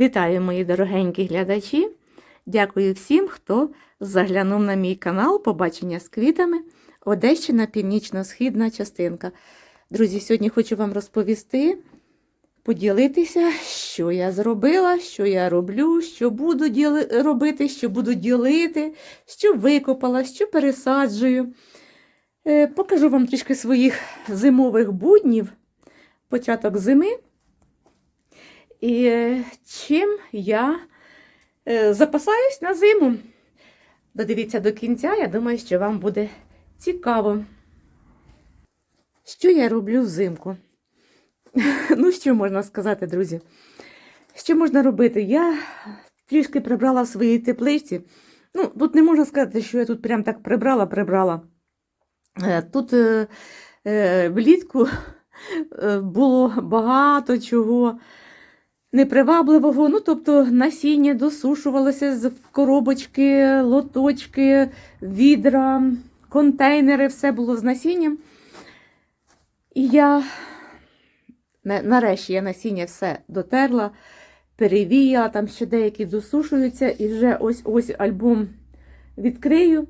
Вітаю, мої дорогенькі глядачі! Дякую всім, хто заглянув на мій канал Побачення з квітами Одещина, північно-східна частинка. Друзі, сьогодні хочу вам розповісти, поділитися, що я зробила, що я роблю, що буду робити, що буду ділити, що викопала, що пересаджую. Е, Покажу вам трішки своїх зимових буднів, початок зими. І е, чим я е, запасаюсь на зиму. Додивіться до кінця, я думаю, що вам буде цікаво. Що я роблю взимку? Ну, що можна сказати, друзі? Що можна робити? Я трішки прибрала в своїй теплиці. Ну, тут не можна сказати, що я тут прям так прибрала, прибрала. Е, Тут е, е, влітку було багато чого непривабливого. Ну, тобто насіння досушувалося з коробочки, лоточки, відра, контейнери, все було з насінням. І я нарешті я насіння все дотерла, перевіяла, там ще деякі досушуються, і вже ось ось альбом відкрию.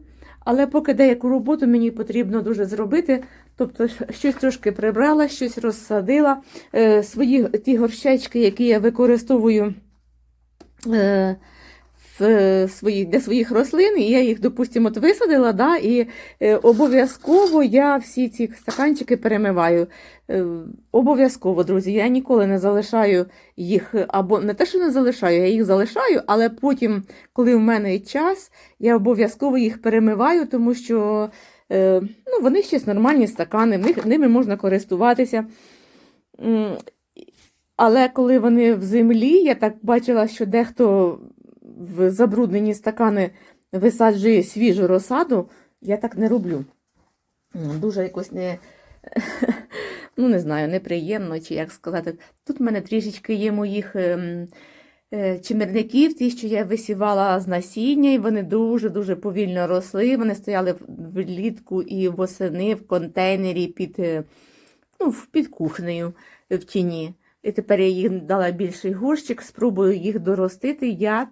Але поки деяку роботу мені потрібно дуже зробити. Тобто, щось трошки прибрала, щось розсадила. Е, свої ті горщечки, які я використовую е, свої, для своїх рослин, і я їх, допустимо, от висадила, да, і е, обов'язково я всі ці стаканчики перемиваю. Е, обов'язково, друзі, я ніколи не залишаю їх, або не те, що не залишаю, я їх залишаю, але потім, коли в мене є час, я обов'язково їх перемиваю, тому що е, ну, вони ще нормальні стакани, ними можна користуватися. Але коли вони в землі, я так бачила, що дехто в забруднені стакани висаджує свіжу розсаду, я так не роблю. Дуже якось не, ну не знаю, неприємно, чи як сказати. Тут в мене трішечки є моїх ем, е, ті, що я висівала з насіння, і вони дуже-дуже повільно росли. Вони стояли влітку і восени в контейнері під, е, ну, під кухнею е, в тіні. І тепер я їм дала більший горщик, спробую їх доростити. Я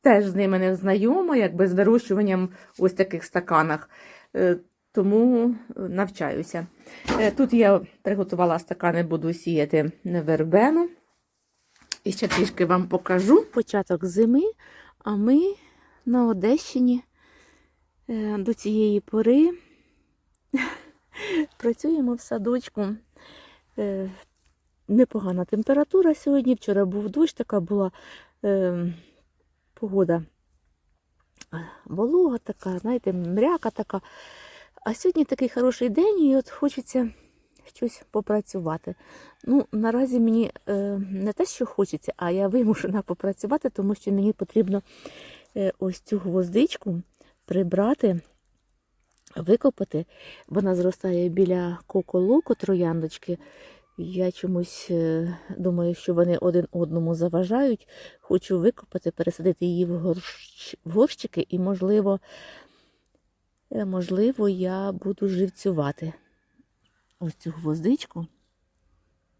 теж з ними не знайома, якби з вирощуванням ось таких стаканах. Е, Тому е, навчаюся. Е, Тут я приготувала стакани, буду сіяти вербену. І ще трішки вам покажу початок зими, а ми на Одещині до цієї пори працюємо в садочку. Непогана температура сьогодні. Вчора був дощ, така була е, погода волога така, знаєте, мряка така. А сьогодні такий хороший день, і от хочеться щось попрацювати. Ну, наразі мені е, не те, що хочеться, а я вимушена попрацювати, тому що мені потрібно е, ось цю гвоздичку прибрати, викопати. Вона зростає біля коколоку трояндочки. Я чомусь е, думаю, що вони один одному заважають. Хочу викопати, пересадити її в, горщ... в горщики і, можливо, е, можливо, я буду живцювати ось цю гвоздичку.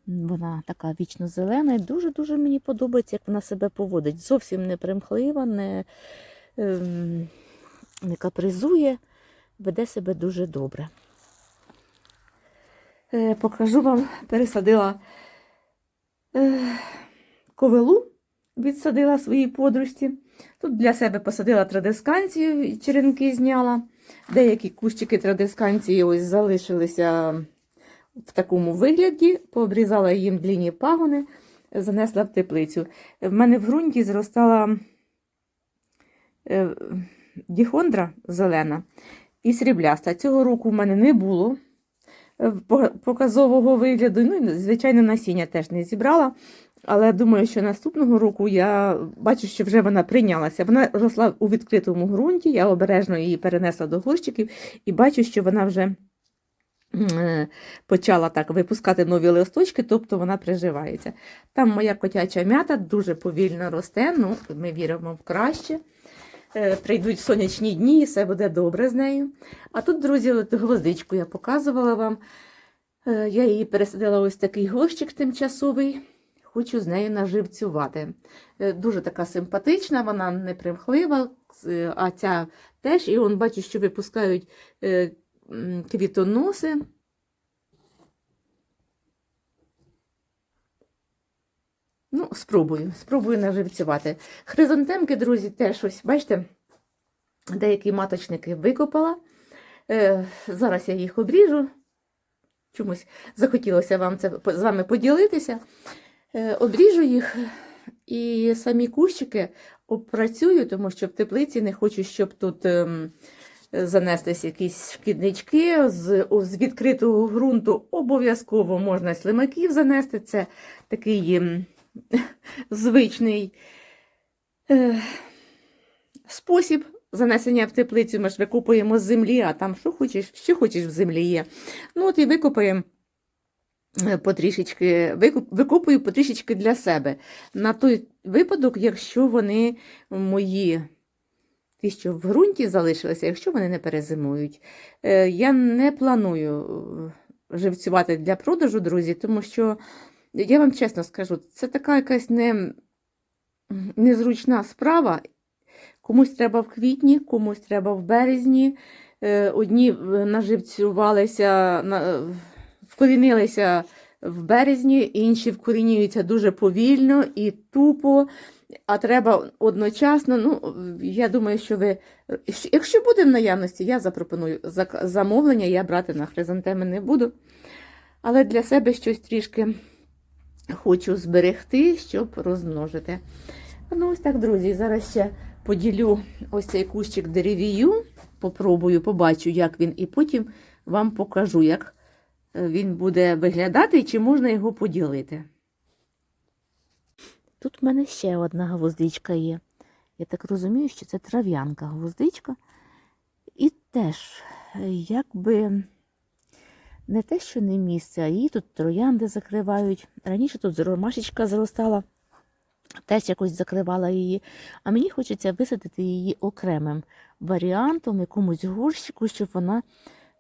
Вона така вічно зелена і дуже-дуже мені подобається, як вона себе поводить. Зовсім не примхлива, не, ем, не капризує, веде себе дуже добре. Е, покажу вам, пересадила е, ковилу, відсадила своїй подружці. Тут для себе посадила традисканцію, черенки зняла. Деякі кущики традисканції ось залишилися в такому вигляді, пообрізала їм длінні пагони, занесла в теплицю. В мене в ґрунті зростала е, діхондра зелена і срібляста. Цього року в мене не було показового вигляду. Ну, звичайно, насіння теж не зібрала. Але думаю, що наступного року я бачу, що вже вона прийнялася. Вона росла у відкритому ґрунті, я обережно її перенесла до горщиків і бачу, що вона вже е, почала так випускати нові листочки, тобто вона приживається. Там моя котяча м'ята дуже повільно росте, ну, ми віримо в краще. Е, Прийдуть сонячні дні, і все буде добре з нею. А тут, друзі, от гвоздичку я показувала вам. Е, Я її пересадила ось такий горщик тимчасовий. хочу з нею наживцювати. Е, Дуже така симпатична, вона не примхлива, а ця теж. І он бачу, що випускають квітоноси. Ну, спробую, спробую наживцювати. Хризантемки, друзі, теж ось, бачите, деякі маточники викопала. Е, зараз я їх обріжу. Чомусь захотілося вам це з вами поділитися. Е, обріжу їх і самі кущики опрацюю, тому що в теплиці не хочу, щоб тут ем, занестись якісь шкіднички. З, з відкритого ґрунту обов'язково можна слимаків занести. Це такий ем, звичний е, спосіб занесення в теплицю. Ми ж викопуємо з землі, а там що хочеш, що хочеш в землі є. Ну от і викопаємо е, потрішечки, викуп- викопую потрішечки для себе. На той випадок, якщо вони мої. Ті, що в ґрунті залишилися, якщо вони не перезимують. Е, Я не планую живцювати для продажу, друзі, тому що я вам чесно скажу, це така якась не, незручна справа. Комусь треба в квітні, комусь треба в березні. Е, Одні е, наживцювалися, вкорінилися в березні, інші вкорінюються дуже повільно і тупо, а треба одночасно. Ну, я думаю, що ви, якщо буде в наявності, я запропоную замовлення, я брати на хризантеми не буду. Але для себе щось трішки хочу зберегти, щоб розмножити. Ну, ось так, друзі, зараз ще поділю ось цей кущик деревію, попробую, побачу, як він, і потім вам покажу, як е, він буде виглядати і чи можна його поділити. Тут в мене ще одна гвоздичка є. Я так розумію, що це трав'янка гвоздичка. І теж, е, якби не те, що не місце, а її тут троянди закривають. Раніше тут ромашечка зростала, теж якось закривала її. А мені хочеться висадити її окремим варіантом, якомусь горщику, щоб вона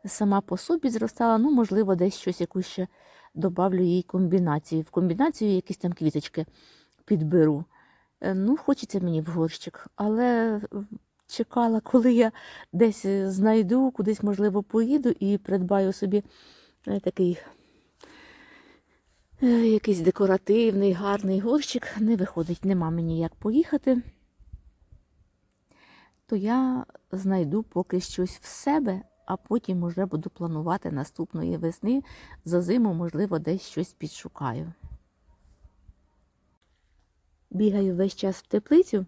сама по собі зростала. Ну, можливо, десь щось якусь ще добавлю їй комбінації. В комбінацію якісь там квіточки підберу. Е, Ну, хочеться мені в горщик, але чекала, коли я десь е, знайду, кудись, можливо, поїду і придбаю собі е, такий е, якийсь декоративний, гарний горщик. Не виходить, нема мені як поїхати. То я знайду поки щось в себе, а потім вже буду планувати наступної весни. За зиму, можливо, десь щось підшукаю. Бігаю весь час в теплицю,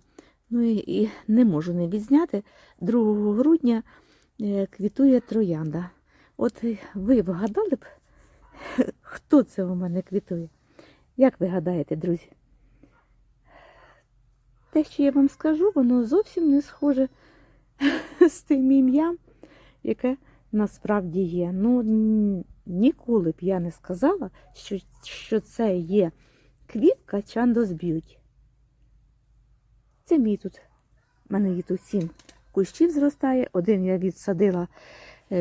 ну і, не можу не відзняти. 2 грудня е, квітує троянда. От ви вгадали б, хто це у мене квітує? Як ви гадаєте, друзі? Те, що я вам скажу, воно зовсім не схоже з тим ім'ям, яке насправді є. Ну, ніколи б я не сказала, що, що це є квітка Чандос Б'юті. Це мій тут. У мене її тут сім кущів зростає. Один я відсадила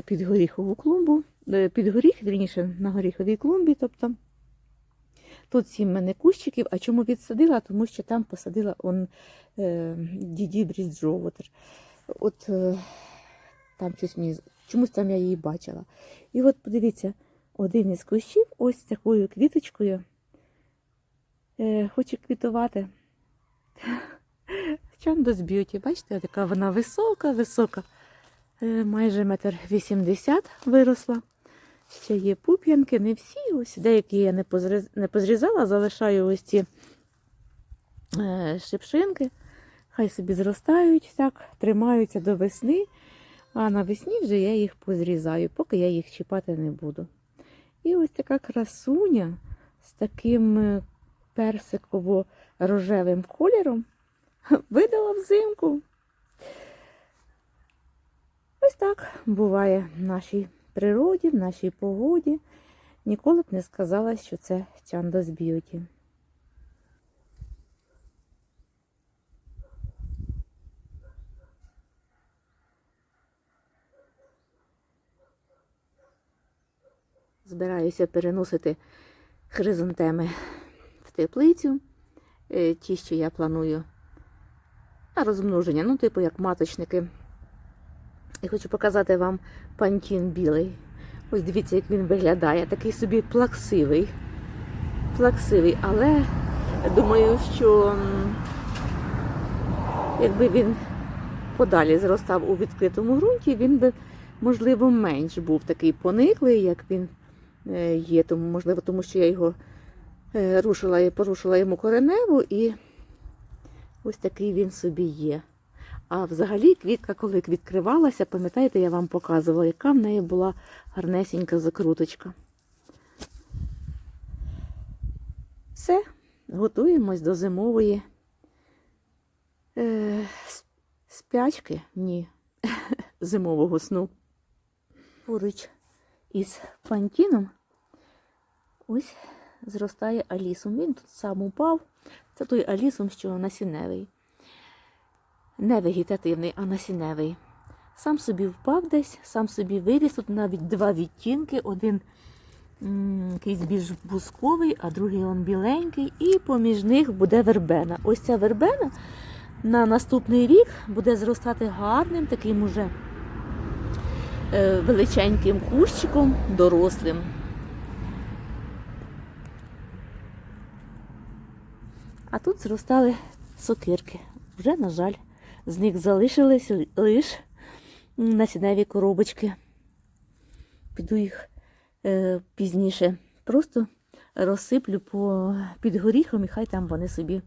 під горіхову клумбу, е, під горіх, вірніше, на горіховій клумбі. Тобто тут сім мене кущиків. А чому відсадила? Тому що там посадила он е, діді Бріджовотер. От е, там щось мені, чомусь там я її бачила. І от подивіться, один із кущів ось такою квіточкою е, хоче квітувати. Чандос Б'юті, бачите, така вона висока, висока, Е, майже метр вісімдесят виросла. Ще є пуп'янки, не всі, ось деякі я не, позріз... не позрізала, залишаю ось ці е, шипшинки. Хай собі зростають, так, тримаються до весни, а навесні вже я їх позрізаю, поки я їх чіпати не буду. І ось така красуня з таким е, персиково-рожевим кольором видала взимку. Ось так буває в нашій природі, в нашій погоді. Ніколи б не сказала, що це Чандос Б'юті. Збираюся переносити хризантеми в теплицю. Е, Ті, що я планую на розмноження, ну, типу як маточники. І хочу показати вам пантін білий. Ось дивіться, як він виглядає. Такий собі плаксивий. Плаксивий, але думаю, що якби він подалі зростав у відкритому ґрунті, він би, можливо, менш був такий пониклий, як він е, є. Тому, можливо, тому що я його е, рушила і порушила йому кореневу, і ось такий він собі є. А взагалі квітка, коли відкривалася, пам'ятаєте, я вам показувала, яка в неї була гарнесенька закруточка. Все, готуємось до зимової е, спячки, ні, зимового сну. Поруч із пантіном ось зростає алісум. Він тут сам упав. Це той алісум, що насінневий. Не вегетативний, а насінневий. Сам собі впав десь, сам собі виріс. Тут навіть два відтінки. Один якийсь більш бусковий, а другий он біленький. І поміж них буде вербена. Ось ця вербена на наступний рік буде зростати гарним, таким уже е, величеньким кущиком, дорослим. А тут зростали сокирки. Вже, на жаль, з них залишились лише насінневі коробочки. Піду їх е, пізніше. Просто розсиплю по, під горіхом і хай там вони собі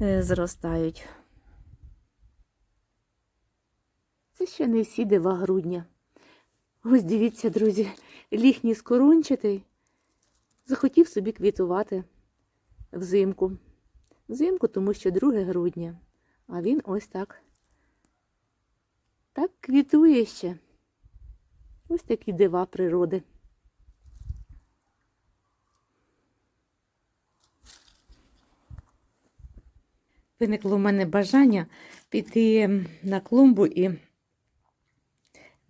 е, зростають. Це ще не всі дива грудня. Ось дивіться, друзі, ліхній скорончатий захотів собі квітувати взимку. Взимку, тому що 2 грудня. А він ось так. Так квітує ще. Ось такі дива природи. Виникло в мене бажання піти на клумбу і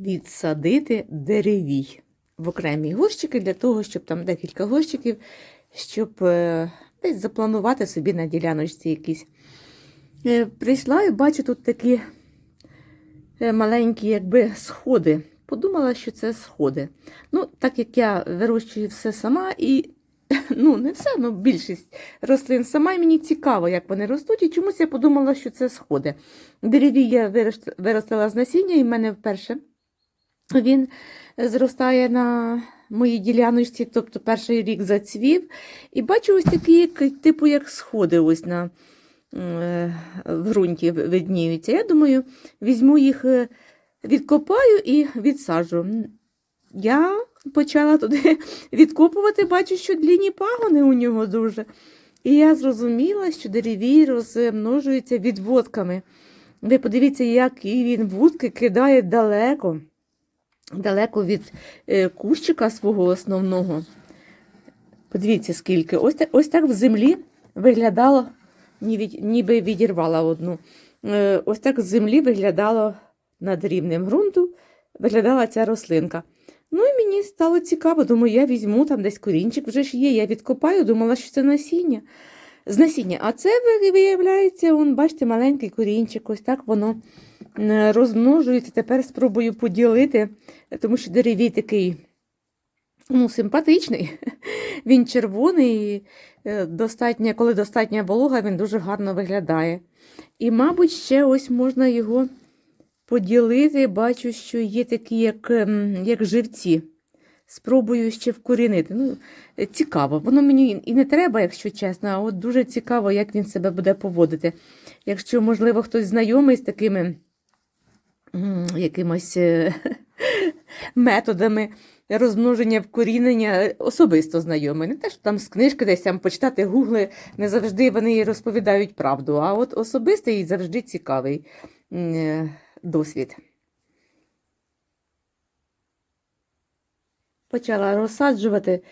відсадити деревій в окремі горщики для того, щоб там декілька горщиків, щоб е, десь запланувати собі на діляночці якісь. Е, Прийшла і бачу тут такі е, маленькі, якби сходи. Подумала, що це сходи. Ну, так як я вирощую все сама і ну, не все, ну більшість рослин сама, і мені цікаво, як вони ростуть, і чомусь я подумала, що це сходи. Дереві я виростила з насіння, і в мене вперше він зростає на моїй діляночці, тобто перший рік зацвів. І бачу ось такі, типу, як сходи ось на в ґрунті видніються. Я думаю, візьму їх, е, відкопаю і відсаджу. Я почала туди відкопувати, бачу, що длінні пагони у нього дуже. І я зрозуміла, що деревій розмножуються відводками. Ви подивіться, які він вудки кидає далеко, далеко від е, кущика свого основного. Подивіться, скільки. Ось, так- ось так в землі виглядало, ніби відірвала одну. Е, Ось так з землі виглядало над рівнем ґрунту, виглядала ця рослинка. Ну і мені стало цікаво, думаю, я візьму там десь корінчик вже ж є, я відкопаю, думала, що це насіння. З насіння. А це виявляється, он, бачите, маленький корінчик, ось так воно розмножується. Тепер спробую поділити, тому що деревій такий ну, симпатичний. Він червоний, і, е, коли достатня волога, він дуже гарно виглядає. І, мабуть, ще ось можна його поділити. Бачу, що є такі, як, ем, як живці. Спробую ще вкорінити. Ну, цікаво. Воно мені і не треба, якщо чесно, а от дуже цікаво, як він себе буде поводити. Якщо, можливо, хтось знайомий з такими якимось е, методами розмноження вкорінення, е, особисто знайомий. Не те, що там з книжки десь там почитати гугли, не завжди вони розповідають правду, а от особистий і завжди цікавий е, досвід. Почала розсаджувати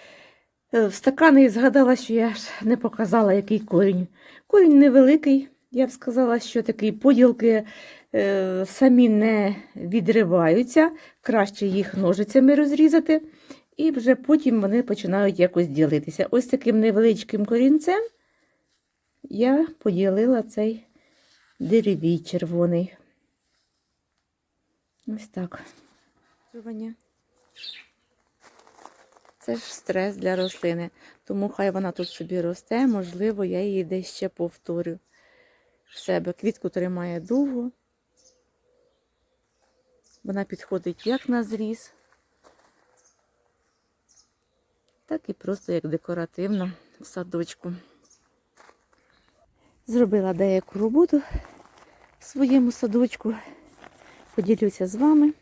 е, в стакани і згадала, що я ж не показала, який корінь. Корінь невеликий, я б сказала, що такі поділки самі не відриваються, краще їх ножицями розрізати І вже потім вони починають якось ділитися. Ось таким невеличким корінцем я поділила цей деревій червоний. Ось так. Це ж стрес для рослини, тому хай вона тут собі росте, можливо, я її десь ще повторю в себе. Квітку тримає довго. Вона підходить як на зріз, так і просто як декоративна в садочку. Зробила деяку роботу в своєму садочку. Поділюся з вами.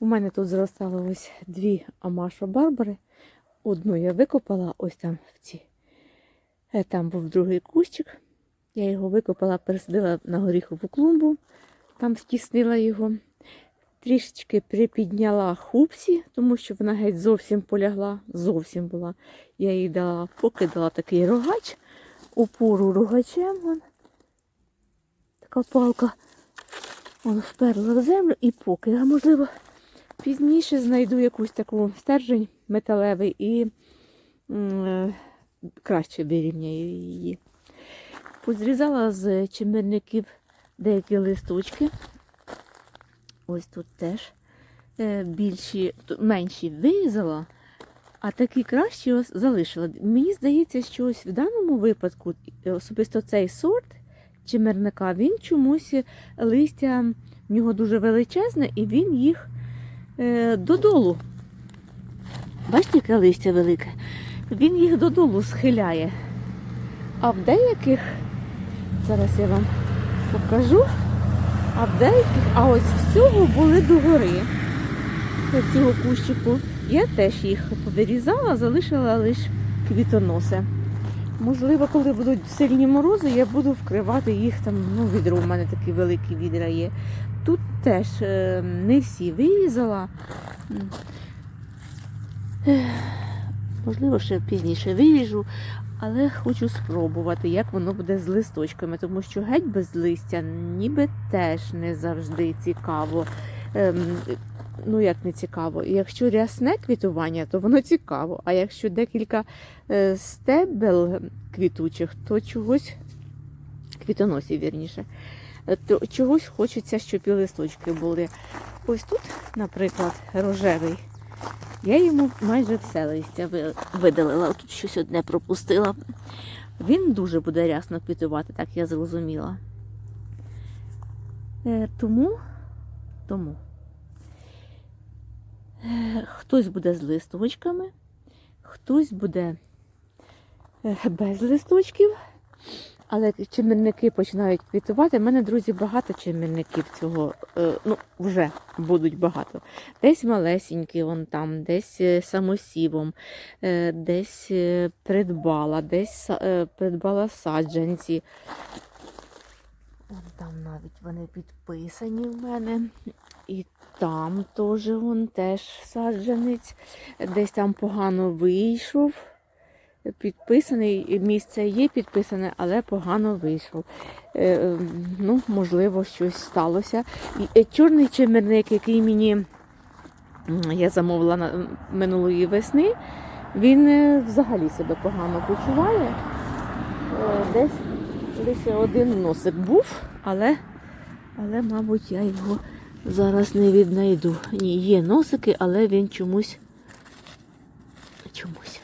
У мене тут зростало ось дві Амашо Барбари. Одну я викопала ось там в ці. Е, Там був другий кущик. Я його викопала, пересадила на горіхову клумбу, там стіснила його. Трішечки припідняла хупсі, тому що вона геть зовсім полягла, зовсім була. Я їй дала, покидала такий рогач, опору рогачем. Вон. Така палка вон, вперла в землю і поки. Можливо, пізніше знайду якусь таку стержень металевий і е, краще вирівняю її. Позрізала з чимирників деякі листочки. Ось тут теж е, більші, менші вирізала, а такі кращі ось залишила. Мені здається, що ось в даному випадку, е, особисто цей сорт чимерника, він чомусь е, листя в нього дуже величезне, і він їх додолу. Бачите, яке листя велике? Він їх додолу схиляє. А в деяких, зараз я вам покажу, а в деяких, а ось в цього були догори. В цього кущику. Я теж їх повирізала, залишила лише квітоноси. Можливо, коли будуть сильні морози, я буду вкривати їх там, ну, відро у мене такі великі відра є. Тут теж е, не всі вирізала. Можливо, ще пізніше виріжу, але хочу спробувати, як воно буде з листочками, тому що геть без листя ніби теж не завжди цікаво. Ем, ну, як не цікаво. Якщо рясне квітування, то воно цікаво. А якщо декілька е, стебел квітучих, то чогось квітоносів, вірніше, е, то чогось хочеться, щоб і листочки були. Ось тут, наприклад, рожевий. Я йому майже все листя видалила. Тут щось одне пропустила. Він дуже буде рясно квітувати, так я зрозуміла. Е, тому, тому е, хтось буде з листочками, хтось буде е, без листочків. Але чимірники починають квітувати. У мене, друзі, багато чимірників цього, е, ну, вже будуть багато. Десь малесенькі, вон там, десь е, самосівом, е, десь придбала, десь придбала саджанці. Вон там навіть вони підписані в мене. І там теж вон теж саджанець. Десь там погано вийшов. Підписаний, місце є підписане, але погано вийшов. Е, е, ну, можливо, щось сталося. І, е, чорний чимерник, який мені я замовила на, минулої весни, він е, взагалі себе погано почуває. Е, десь лише один носик був, але, але, мабуть, я його зараз не віднайду. Ні, є носики, але він чомусь чомусь.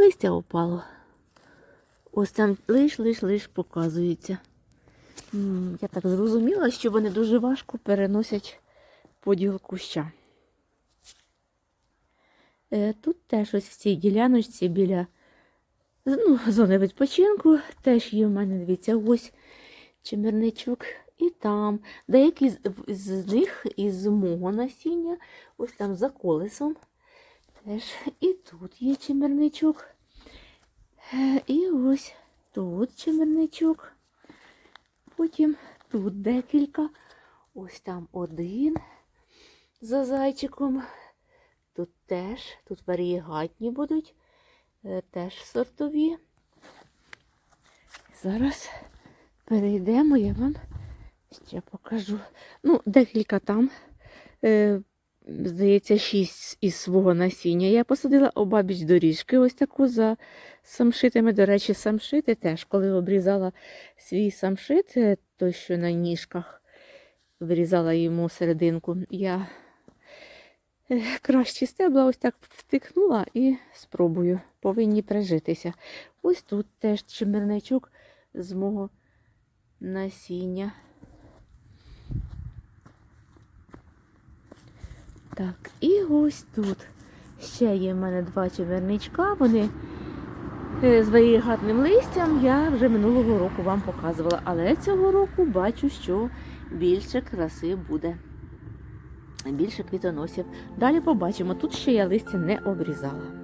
Листя опало. Ось там лиш, лиш, лиш показується. Я так зрозуміла, що вони дуже важко переносять поділ куща. Е, Тут теж ось в цій діляночці біля ну, зони відпочинку теж є в мене, дивіться, ось чимерничок. І там. Деякі з, з них із мого насіння, ось там за колесом. Теж і тут є чимерничок. Е, І ось тут чимерничок. Потім тут декілька. Ось там один за зайчиком. Тут теж, тут варієгатні будуть, е, теж сортові. Зараз перейдемо, я вам ще покажу. Ну, декілька там. Здається, шість із свого насіння. Я посадила обабіч доріжки, ось таку за самшитами. До речі, самшити теж, коли обрізала свій самшит, е, той, що на ніжках, вирізала йому серединку, я е, кращі стебла ось так втикнула і спробую. Повинні прижитися. Ось тут теж чимерничок з мого насіння. Так, і ось тут ще є в мене два чеверничка. Вони е, з варігатним листям я вже минулого року вам показувала. Але цього року бачу, що більше краси буде. Більше квітоносів. Далі побачимо. Тут ще я листя не обрізала.